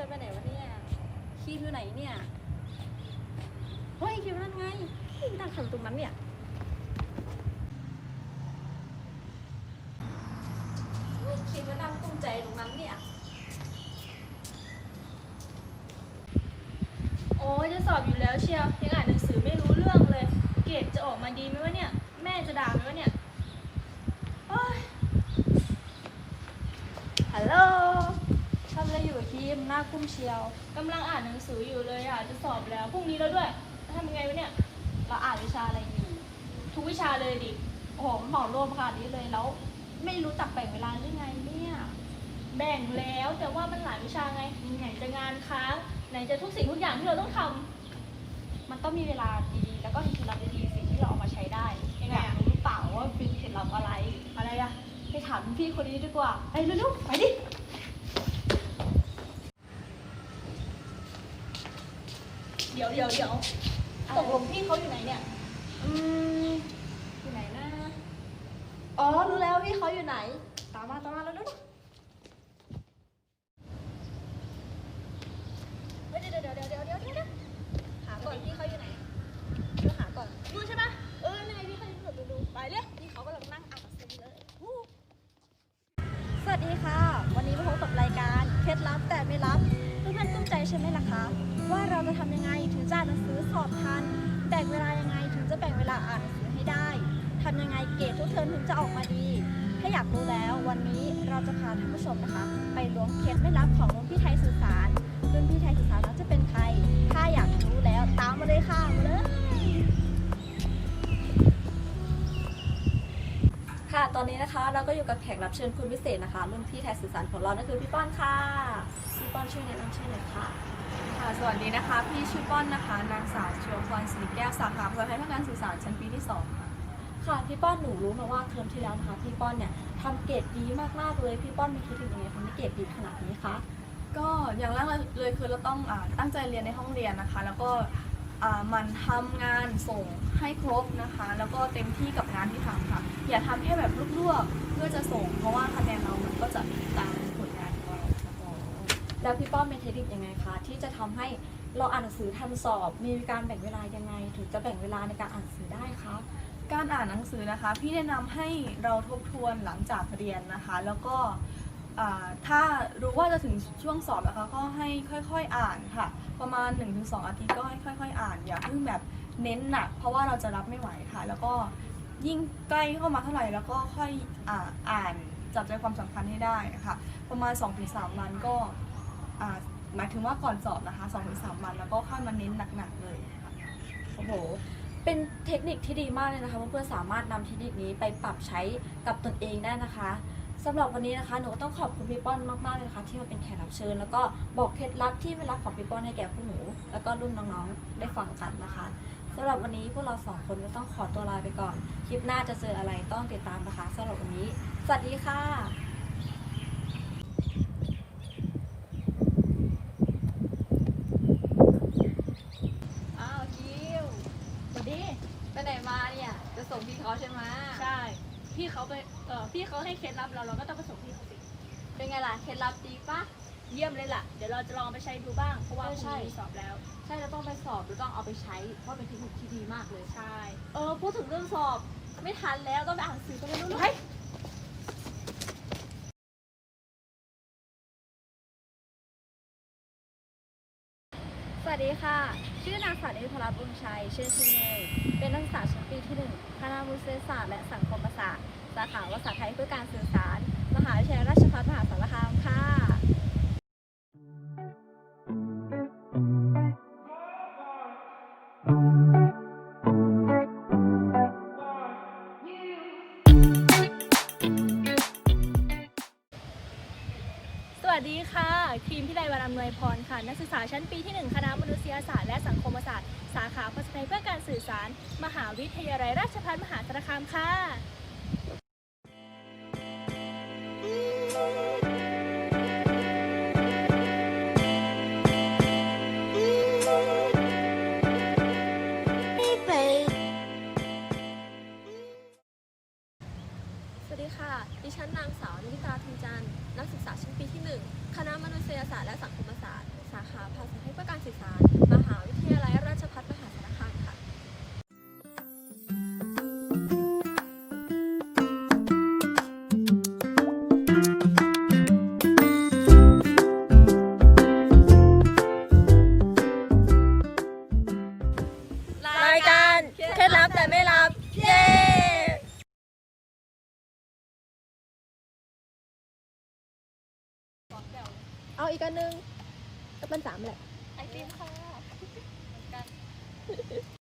อนไปไหนวะเนี่ยคีมอยู่ไหนเนี่ยเฮ้ยคีมนั่นไงนั่งทำตรงนั้นเนี่ยครีมก็นั่งตุ้มใจตรงนั้นเนี่ยโอ้จะสอบอยู่แล้วเชียวยังอ่านหนังสือไม่รู้เรื่องเลย เกรดจะออกมาดีไหมวะเนี่ย แม่จะด่าไหมวะเนี่ยโอ้ย ฮัลโหลทำอะไรอยู่ครีมห น้ากุ้มเชียวกำลังอ่านหนังสืออยู่เลยอะจะสอบแล้วพรุ่งนี้แล้วด้วยจะทำยังไงวะเนี่ยเราอ่านวิชาอะไรอยู่ทุกวิชาเลยดิโอ้โหเหมารวมขนาดนี้เลยแล้ว ไม่รู้จักแบ่งเวลาหรือไงเนี่ยแบ่งแล้วแต่ว่ามันหลายวิชาไงไหนจะงานค้างไหนจะทุกสิ่งทุกอย่างที่เราต้องทำมันต้องมีเวลาดีๆแล้วก็มีเคล็ดลับดีๆสิ่งที่เราเอามาใช้ได้ยังไงรู้เปล่าว่าเป็นเคล็ดลับอะไรอะไรอะไปถามพี่คนนี้ดีกว่าไปเร็วๆไปดิ เดี๋ยวเดี๋ยวเดี๋ยวตกลงพี่เขาอยู่ไหนเนี่ย อืมอยู่ไหนนะ อ๋อ รู้แล้วพี่เขาอยู่ไหน ตามมาตามมาแล้วๆเฮ้ยเดี๋ยวเดี๋ยวเดี๋ยวเดี๋ยวเดี๋ยวเดี๋ยวหาก่อนพี่เขาอยู่ไหนเดี๋ยวหาก่อนดูใช่ปะเออนี่ไงพี่เขาอยู่ดูดูไปเลย อสอบทันแบ่งเวลายังไงถึงจะแบ่งเวลาอ่านหนังสือให้ได้ทำยังไงเกรดทุกเทอมถึงจะออกมาดี ถ้าอยากรู้แล้ววันนี้เราจะพาท่านผู้ชมนะคะ ไปล้วงเคล็ดไม่ลับของรุ่นพี่ไทยสื่อสารรุ่นพี่ไทยสื่อสารนั้นจะเป็นใคร ถ้าอยากรู้แล้วตามมาเลยค่ะมาเลยค่ะตอนนี้นะคะเราก็อยู่กับแขกรับเชิญคุณพิเศษนะคะ รุ่นพี่ไทยสื่อสารของเรานั่นคือพี่ป้อนค่ะพี่ป้อนช่วยแนะนำชื่อหน่อยค่ะ ค่ะสวัสดีนะคะ พี่ชื่อป้อนนะคะ นางสาวเชียวพรสิริแก้ว สาขาภาษาไทยเพื่อการสื่อสารชั้นปีที่ 2 ค่ะ ค่ะพี่ป้อนหนูรู้มาว่าเทอมที่แล้วนะคะพี่ป้อนเนี่ยทำเกรดดีมากๆเลยพี่ป้อนมีคิดถึงยังไงทำให้เกรดดีขนาดนี้คะก็อย่างแรกเลยคือเราต้องอาตั้งใจเรียนในห้องเรียนนะคะ แล้วก็อ่ามันทำงานส่งให้ครบนะคะ แล้วก็เต็มที่กับงานที่ทำค่ะ อย่าทำแค่แบบลวกๆเพื่อจะส่ง เพราะว่าคะแนนเรามันก็จะตามผลงานของเราค่ะ แล้วพี่ป้อนมีเทคนิคยังไงคะที่จะทำให้เราอ่านหนังสือทันสอบ มีการแบ่งเวลายังไง ถึงจะแบ่งเวลาในการอ่านหนังสือได้คะการอ่านหนังสือนะคะ พี่แนะนำให้เราทบทวนหลังจากเรียนนะคะ แล้วก็ถ้ารู้ว่าจะถึงช่วงสอบนะคะก็ให้ค่อยๆอ่านค่ะ ประมาณ 1-2 อาทิตย์ก็ให้ค่อย ๆ อ่านอย่าเพิ่งแบบเน้นหนัก เพราะว่าเราจะรับไม่ไหวค่ะ แล้วก็ยิ่งใกล้เข้ามาเท่าไหร่แล้วก็ค่อยอ่าอ่านจับใจความสำคัญให้ได้ค่ะ ประมาณ 2-3วันก็ อ่าหมายถึงว่าก่อนสอบนะคะ2-3วันแล้วก็ค่อยมาเน้นหนักๆเลยค่ะโอ้โห เป็นเทคนิคที่ดีมากเลยนะคะเพื่อนๆสามารถนำเทคนิคนี้ไปปรับใช้กับตนเองได้นะคะสำหรับวันนี้นะคะหนูก็ต้องขอบคุณพี่ป้อนมากๆเลยนะคะ ที่มาเป็นแขกรับเชิญ แล้วก็บอกเคล็ดลับที่ไม่ลับของพี่ป้อนให้แก่พวกหนู แล้วก็รุ่นน้องๆได้ฟังกันนะคะสำหรับวันนี้พวกเราสองคนก็ต้องขอตัวลาไปก่อน คลิปหน้าจะเจออะไรต้องติดตามนะคะสำหรับวันนี้ สวัสดีค่ะ อ้าวคิว สวัสดี ไปไหนมาเนี่ย จะส่งพี่เขา ใช่ไหมใช่พี่เขาไปเออพี่เขาให้เคล็ดลับเราเราก็ต้องไปส่งพี่เขาสิเป็นไงล่ะเคล็ดลับดีปะเยี่ยมเลยล่ะ เดี๋ยวเราจะลองไปใช้ดูบ้างเพราะว่าพเออรุ่งใช่นี้สอบแล้ว ใช่เราต้องไปสอบเราต้องเอาไปใช้เพราะเป็นเทคนิคที่ดีมากเลยใช่เออพูดถึงเรื่องสอบไม่ทันแล้วต้องไปอ่านหนังสือกันไม่รู้เฮ้ยส วัสดีค่ะ ชื่อนางสาวนิพรัตน์บุญชัย ชื่อชินเนยเป็นนักศึกษาชั้นปีที่หนึ่งคณะมุสลิมศาสตร์และสังคมศาสตร์ สาขาภาษาไทยเพื่อการสื่อสาร มหาวิทยาลัยราชภัฏมหาสารคามค่ะ วัสดีค่ะทีมพิไลวันอำนวยพรค่ะ นักศึกษาชั้นปีที่ 1 คณะมนุษยศาสตร์และสังคมศาสตร์ สาขาภาษาไทยเพื่อการสื่อสาร มหาวิทยาลัยราชภัฏมหาสารคามค่ะ ศาสตร์และสังคมศาสตร์ สาขาภาษาไทยเพื่อการสื่อสาร มหาวิทยาลัยราชภัฏมหาสารคามค่ะ รายการเคล็ดลับแต่ไม่รับ เย้ อีกอันหนึงก็เป็นสามแหละ ไอติมค่ะ